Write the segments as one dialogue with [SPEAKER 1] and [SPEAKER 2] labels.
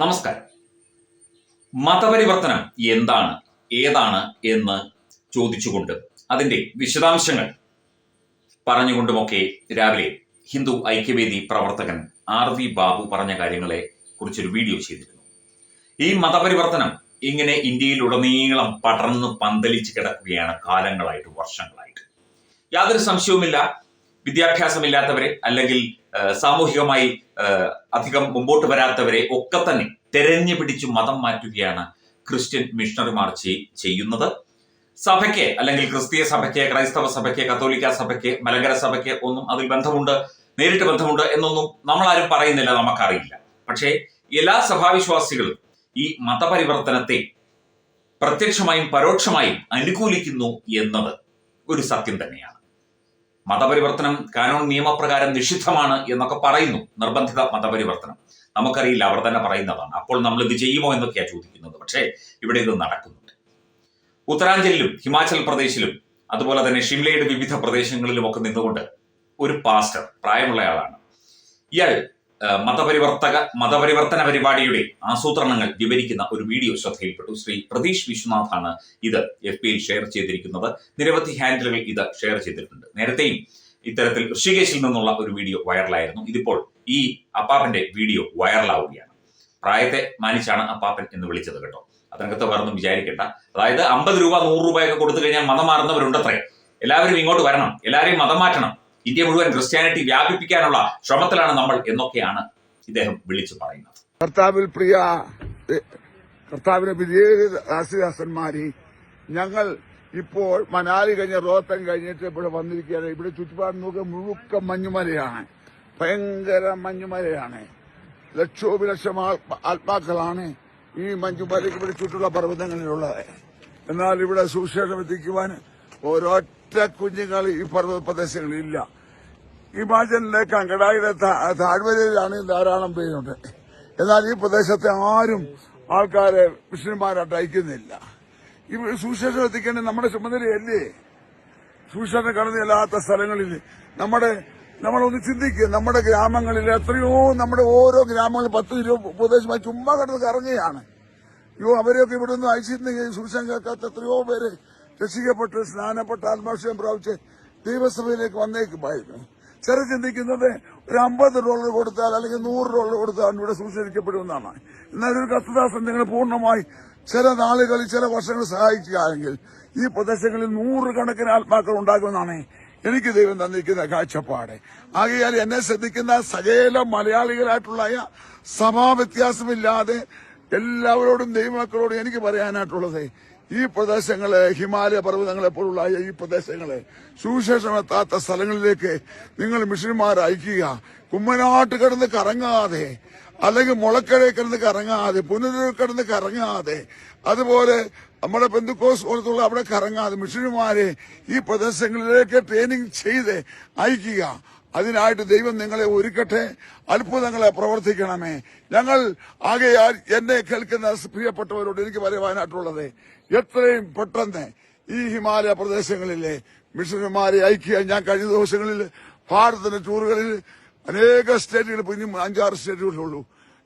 [SPEAKER 1] നമസ്കാരം. മതപരിവർത്തനം എന്താണ് ഏതാണ് എന്ന് ചോദിച്ചുകൊണ്ട് അതിന്റെ വിശദാംശങ്ങൾ പറഞ്ഞുകൊണ്ടുമൊക്കെ രാവിലെ ഹിന്ദു ഐക്യവേദി പ്രവർത്തകൻ ആർ വി ബാബു പറഞ്ഞ കാര്യങ്ങളെ കുറിച്ചൊരു വീഡിയോ ചെയ്തിരുന്നു. ഈ മതപരിവർത്തനം ഇങ്ങനെ ഇന്ത്യയിൽ ഉടനീളം പടർന്ന് പന്തലിച്ച് കിടക്കുകയാണ് കാലങ്ങളായിട്ട് വർഷങ്ങളായിട്ട്. യാതൊരു സംശയവുമില്ല. വിദ്യാഭ്യാസമില്ലാത്തവരെ അല്ലെങ്കിൽ സാമൂഹികമായി അധികം മുമ്പോട്ട് വരാത്തവരെ ഒക്കെ തന്നെ തെരഞ്ഞു പിടിച്ച് മതം മാറ്റുകയാണ് ക്രിസ്ത്യൻ മിഷണറിമാർ ചെയ്- ചെയ്യുന്നത്. സഭയ്ക്ക് അല്ലെങ്കിൽ ക്രിസ്തീയ സഭയ്ക്ക് ക്രൈസ്തവ സഭയ്ക്ക് കത്തോലിക്ക സഭയ്ക്ക് മലങ്കര സഭയ്ക്ക് ഒന്നും അതിൽ ബന്ധമുണ്ട് നേരിട്ട് ബന്ധമുണ്ട് എന്നൊന്നും നമ്മളാരും പറയുന്നില്ല നമുക്കറിയില്ല. പക്ഷേ എല്ലാ സഭാവിശ്വാസികളും ഈ മതപരിവർത്തനത്തെ പ്രത്യക്ഷമായും പരോക്ഷമായും അനുകൂലിക്കുന്നു എന്നത് ഒരു സത്യം തന്നെയാണ്. മതപരിവർത്തനം കാനോൺ നിയമപ്രകാരം നിഷിദ്ധമാണ് എന്നൊക്കെ പറയുന്നു. നിർബന്ധിത മതപരിവർത്തനം. നമുക്കറിയില്ല അവർ തന്നെ പറയുന്നതാണ്. അപ്പോൾ നമ്മൾ ഇത് ചെയ്യുമോ എന്നൊക്കെയാണ് ചോദിക്കുന്നത്. പക്ഷേ ഇവിടെ ഇത് നടക്കുന്നുണ്ട്. ഉത്തരാഞ്ചലിലും ഹിമാചൽ പ്രദേശിലും അതുപോലെ തന്നെ ഷിംലയുടെ വിവിധ പ്രദേശങ്ങളിലും ഒക്കെ നിന്നുകൊണ്ട് ഒരു പാസ്റ്റർ പ്രായമുള്ള ആളാണ്. ഇയാൾ മതപരിവർത്തക മതപരിവർത്തന പരിപാടിയുടെ ആസൂത്രണങ്ങൾ വിവരിക്കുന്ന ഒരു വീഡിയോ ശ്രദ്ധയിൽപ്പെട്ടു. ശ്രീ പ്രതീഷ് വിശ്വനാഥാണ് ഇത് എഫ് പിയിൽ ഷെയർ ചെയ്തിരിക്കുന്നത്. നിരവധി ഹാൻഡിലുകൾ ഇത് ഷെയർ ചെയ്തിട്ടുണ്ട്. നേരത്തെയും ഇത്തരത്തിൽ ഋഷികേശിൽ നിന്നുള്ള ഒരു വീഡിയോ വൈറലായിരുന്നു. ഇതിപ്പോൾ ഈ അപ്പാപ്പന്റെ വീഡിയോ വൈറലാവുകയാണ്. പ്രായത്തെ മാനിച്ചാണ് അപ്പാപ്പൻ എന്ന് വിളിച്ചത് കേട്ടോ. അതിനകത്ത് വേറൊന്നും വിചാരിക്കേണ്ട. അതായത് അമ്പത് രൂപ നൂറ് രൂപയൊക്കെ കൊടുത്തു കഴിഞ്ഞാൽ മതം മാറുന്നവരുണ്ടത്രേ. എല്ലാവരും ഇങ്ങോട്ട് വരണം. എല്ലാവരെയും മതം മാറ്റണം. ഇന്ത്യ മുഴുവൻ ക്രിസ്ത്യാനിറ്റി വ്യാപിപ്പിക്കാനുള്ള ശ്രമത്തിലാണ് നമ്മൾ എന്നൊക്കെയാണ് ഇദ്ദേഹം വിളിച്ചു പറയുന്നത്.
[SPEAKER 2] കർത്താവിൽ പ്രിയ കർത്താവിന് ദാസിദാസന്മാരെ ഞങ്ങൾ ഇപ്പോൾ മനാലി കഴിഞ്ഞ റോത്തൻ കഴിഞ്ഞിട്ട് ഇവിടെ വന്നിരിക്കുകയാണ്. ഇവിടെ ചുറ്റുപാട് നോക്കുക മുഴുക്ക മഞ്ഞുമലയാണ്. ഭയങ്കര മഞ്ഞുമലയാണ്. ലക്ഷോപലക്ഷം ആത്മാക്കളാണ് ഈ മഞ്ഞുമലയ്ക്ക് ഇവിടെ ചുറ്റുള്ള പർവതങ്ങളിലുള്ളത്. എന്നാൽ ഇവിടെ സുവിശേഷം എത്തിക്കുവാൻ ഒരൊറ്റ കുഞ്ഞുങ്ങൾ ഈ പർവത പ്രദേശങ്ങളിൽ ഇല്ല ഹിമാചലിലെ കങ്കടായിയുടെ താഴ്വരയിലാണ് ധാരാളം പേരുണ്ട്. എന്നാൽ ഈ പ്രദേശത്തെ ആരും ആൾക്കാരെ മിഷന്മാരായിട്ട് അയക്കുന്നില്ല. ഈ സുശേഷം എത്തിക്കേണ്ടത് നമ്മുടെ ചുമതലയല്ലേ? സുശേഷം കടന്നു ചെല്ലാത്ത സ്ഥലങ്ങളിൽ നമ്മുടെ നമ്മളൊന്ന് ചിന്തിക്കുക നമ്മുടെ ഗ്രാമങ്ങളിൽ എത്രയോ നമ്മുടെ ഓരോ ഗ്രാമങ്ങളിൽ പത്ത് ഇരുപത് പ്രദേശമായി ചുമ്മാ കിടന്ന് കറങ്ങുകയാണ്. അയ്യോ അവരെയൊക്കെ ഇവിടെ നിന്ന് അയച്ചിരുന്നെങ്കിൽ സുവിശേഷം കേൾക്കാത്ത എത്രയോ പേര് രക്ഷിക്കപ്പെട്ട് സ്നാനപ്പെട്ട് ആത്മാക്ഷയം പ്രാപിച്ച് ദൈവസഭയിലേക്ക് വന്നേക്കുമായിരുന്നു. ചില ചിന്തിക്കുന്നത് ഒരു അമ്പത് ഡോളർ കൊടുത്താൽ അല്ലെങ്കിൽ നൂറ് ഡോളർ കൊടുത്താൽ ഇവിടെ സൂക്ഷിക്കപ്പെടുമെന്നാണ്. എന്നാൽ ഒരു കത്തുദാസൻ നിങ്ങൾ പൂർണമായി ചില നാളുകളിൽ ചില വർഷങ്ങൾ സഹായിക്കുകയാണെങ്കിൽ ഈ പ്രദേശങ്ങളിൽ നൂറുകണക്കിന് ആത്മാക്കൾ ഉണ്ടാകുമെന്നാണ് എനിക്ക് ദൈവം തന്നിരിക്കുന്ന കാഴ്ചപ്പാട്. ആകയാൽ എന്നെ ശ്രദ്ധിക്കുന്ന സകല മലയാളികളായിട്ടുള്ള സഭാ വ്യത്യാസമില്ലാതെ എല്ലാവരോടും ദൈവമക്കളോടും എനിക്ക് പറയാനായിട്ടുള്ളത് ഈ പ്രദേശങ്ങളെ ഹിമാലയ പർവതങ്ങളെ പോലുള്ള ഈ പ്രദേശങ്ങളെ സുവിശേഷം എത്താത്ത സ്ഥലങ്ങളിലേക്ക് നിങ്ങൾ മിഷന്മാർ അയക്കുക. കുമ്മനാട്ട് കിടന്ന് കറങ്ങാതെ അല്ലെങ്കിൽ മുളക്കരയിൽ കിടന്ന് കറങ്ങാതെ പുനരൂർ കിടന്ന് കറങ്ങാതെ അതുപോലെ നമ്മുടെ ബന്ധുക്കോസ് പോലത്തുള്ള അവിടെ കറങ്ങാതെ മിഷനുമാരെ ഈ പ്രദേശങ്ങളിലേക്ക് ട്രെയിനിങ് ചെയ്ത് അയക്കുക. അതിനായിട്ട് ദൈവം നിങ്ങളെ ഒരുക്കട്ടെ. അത്ഭുതങ്ങളെ പ്രവർത്തിക്കണമേ. ഞങ്ങൾ ആകെയാൽ എന്നെ കേൾക്കുന്ന പ്രിയപ്പെട്ടവരോട് എനിക്ക് പറയുവാനായിട്ടുള്ളത് എത്രയും പെട്ടെന്ന് ഈ ഹിമാലയ പ്രദേശങ്ങളിലെ മിഷണറിമാരെ അയക്കുക. ഞാൻ കഴിഞ്ഞ ദിവസങ്ങളിൽ ഭാരതത്തിന്റെ ടൂറുകളിൽ അനേക സ്റ്റേറ്റുകൾ ഇപ്പൊ ഇനി അഞ്ചാറ് സ്റ്റേറ്റുകളുള്ളൂ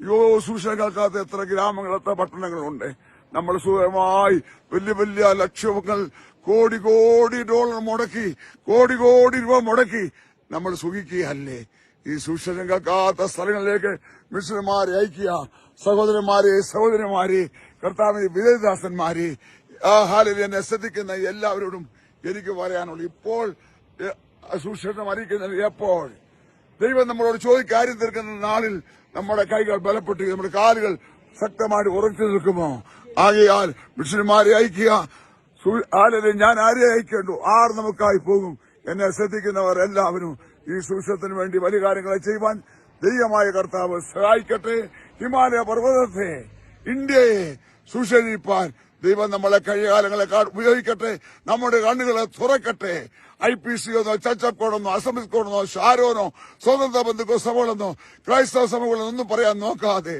[SPEAKER 2] യോ സൂക്ഷണം കേൾക്കാത്ത എത്ര ഗ്രാമങ്ങൾ എത്ര പട്ടണങ്ങളുണ്ട്. നമ്മൾ സുഖമായി വലിയ വലിയ ലക്ഷ്യങ്ങൾ കോടി കോടി ഡോളർ മുടക്കി കോടി കോടി രൂപ മുടക്കി നമ്മൾ സുഖിക്കുകയല്ലേ? ഈ സൂക്ഷണം കേൾക്കാത്ത സ്ഥലങ്ങളിലേക്ക് മിഷണർമാരെ അയക്കുക. സഹോദരന്മാരെ സഹോദരന്മാരെ കർത്താവിന്റെ വിജയദാസന്മാരെ ഹാലിൽ എന്നെ ശ്രദ്ധിക്കുന്ന എല്ലാവരോടും എനിക്ക് പറയാനുള്ളൂ. ഇപ്പോൾ സുശേഷം അറിയിക്കുന്നത് എപ്പോൾ? ദൈവം നമ്മളോട് ചോദിക്കുക കാര്യം തീർക്കുന്ന നാളിൽ നമ്മുടെ കൈകൾ ബലപ്പെട്ട് നമ്മുടെ കാലുകൾ ശക്തമായിട്ട് ഉറച്ചു നിൽക്കുമോ? ആകയാൽ മിഷന്മാരെ അയക്കുക. ആലരെ ഞാൻ ആരെ അയക്കേണ്ടു? ആർ നമുക്കായി പോകും? എന്നെ ശ്രദ്ധിക്കുന്നവർ എല്ലാവരും ഈ സുവിശേഷത്തിന് വേണ്ടി വലിയ കാര്യങ്ങളെ ചെയ്യുവാൻ ദൈവമായ കർത്താവ് സഹായിക്കട്ടെ. ഹിമാലയ പർവതത്തെ ഇന്ത്യയെ സുശേഷിപ്പാൻ ദൈവം നമ്മളെ കഴിയകാലങ്ങളെ ഉപയോഗിക്കട്ടെ നമ്മുടെ കണ്ണുകളെ തുറക്കട്ടെ. ഐ പി സി ഒന്നോ ചർച്ചപ്പ് കോഡെന്നോ അസംബ്ലി കോഡെന്നോ ഷാരോനോ സ്വതന്ത്ര ബന്ധുക്കോ സഭകളെന്നോ ക്രൈസ്തവ സഭകളെന്നോ ഒന്നും പറയാൻ നോക്കാതെ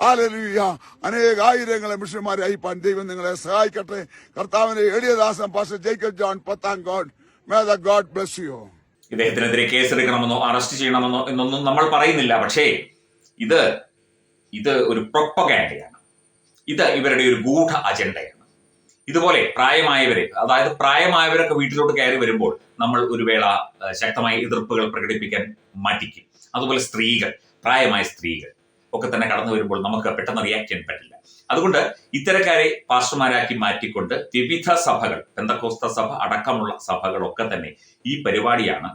[SPEAKER 2] ആലലിയ അനേക ആയിരങ്ങളെ മിഷന്മാരെ അയപ്പാൻ ദൈവം നിങ്ങളെ സഹായിക്കട്ടെ. കർത്താവിന്റെ എളിയദാസൻ പാസ്റ്റർ ജേക്കബ് ജോൺ പത്താം God. May the God bless you
[SPEAKER 1] ഇദ്ദേഹത്തിനെതിരെ കേസെടുക്കണമെന്നോ അറസ്റ്റ് ചെയ്യണമെന്നോ എന്നൊന്നും നമ്മൾ പറയുന്നില്ല. പക്ഷേ ഇത് ഇത് ഒരു പ്രൊപ്പഗാൻഡയാണ്. ഇത് ഇവരുടെ ഒരു ഗൂഢ അജണ്ടയാണ്. ഇതുപോലെ പ്രായമായവരെ അതായത് പ്രായമായവരൊക്കെ വീട്ടിലോട്ട് കയറി വരുമ്പോൾ നമ്മൾ ഒരു വേള ശക്തമായ എതിർപ്പുകൾ പ്രകടിപ്പിക്കാൻ മടിക്കും. അതുപോലെ സ്ത്രീകൾ പ്രായമായ സ്ത്രീകൾ ഒക്കെ തന്നെ കടന്നു വരുമ്പോൾ നമുക്ക് പെട്ടെന്ന് റിയാക്ട് ചെയ്യാൻ പറ്റില്ല. അതുകൊണ്ട് ഇത്തരക്കാരെ പാർശ്വമാരാക്കി മാറ്റിക്കൊണ്ട് വിവിധ സഭകൾ പെന്തക്കോസ്ത സഭ അടക്കമുള്ള സഭകളൊക്കെ തന്നെ ഈ പരിപാടിയാണ്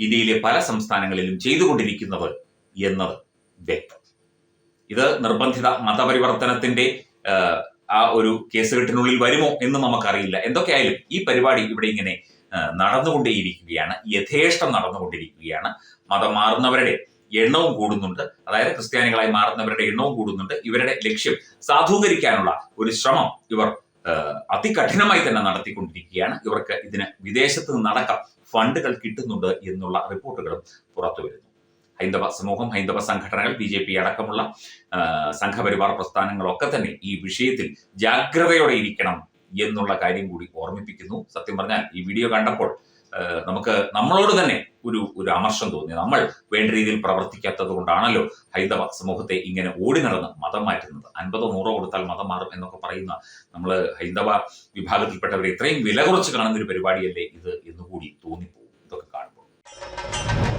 [SPEAKER 1] ഇന്ത്യയിലെ പല സംസ്ഥാനങ്ങളിലും ചെയ്തുകൊണ്ടിരിക്കുന്നത് എന്നത് വ്യക്തം. ഇത് നിർബന്ധിത മതപരിവർത്തനത്തിന്റെ ആ, ഒരു കേസുകെട്ടിനുള്ളിൽ വരുമോ എന്ന് നമുക്കറിയില്ല. എന്തൊക്കെയായാലും ഈ പരിപാടി ഇവിടെ ഇങ്ങനെ നടന്നുകൊണ്ടേയിരിക്കുകയാണ്. യഥേഷ്ടം നടന്നുകൊണ്ടിരിക്കുകയാണ്. മതം മാറുന്നവരുടെ എണ്ണവും കൂടുന്നുണ്ട്. അതായത് ക്രിസ്ത്യാനികളായി മാറുന്നവരുടെ എണ്ണവും കൂടുന്നുണ്ട്. ഇവരുടെ ലക്ഷ്യം സാധൂകരിക്കാനുള്ള ഒരു ശ്രമം ഇവർ അതികഠിനമായി തന്നെ നടത്തിക്കൊണ്ടിരിക്കുകയാണ്. ഇവർക്ക് ഇതിന് വിദേശത്ത് നിന്നടക്കം ഫണ്ടുകൾ കിട്ടുന്നുണ്ട് എന്നുള്ള റിപ്പോർട്ടുകളും പുറത്തു വരുന്നു ഹൈന്ദവ സമൂഹം ഹൈന്ദവ സംഘടനകൾ ബി ജെ പി അടക്കമുള്ള സംഘപരിവാർ പ്രസ്ഥാനങ്ങളൊക്കെ തന്നെ ഈ വിഷയത്തിൽ ജാഗ്രതയോടെ ഇരിക്കണം എന്നുള്ള കാര്യം കൂടി ഓർമ്മിപ്പിക്കുന്നു. സത്യം പറഞ്ഞാൽ ഈ വീഡിയോ കണ്ടപ്പോൾ നമുക്ക് നമ്മളോട് തന്നെ ഒരു ഒരു അമർഷം തോന്നി. നമ്മൾ വേണ്ട രീതിയിൽ പ്രവർത്തിക്കാത്തത് കൊണ്ടാണല്ലോ ഹൈന്ദവ സമൂഹത്തെ ഇങ്ങനെ ഓടി നടന്ന് മതം മാറ്റുന്നത്. അൻപതോ നൂറോ കൊടുത്താൽ മതം മാറും എന്നൊക്കെ പറയുന്ന നമ്മൾ ഹൈന്ദവ വിഭാഗത്തിൽപ്പെട്ടവരെ ഇത്രയും വില കുറച്ച് കാണുന്ന ഒരു പരിപാടിയല്ലേ ഇത് എന്നുകൂടി തോന്നിപ്പോ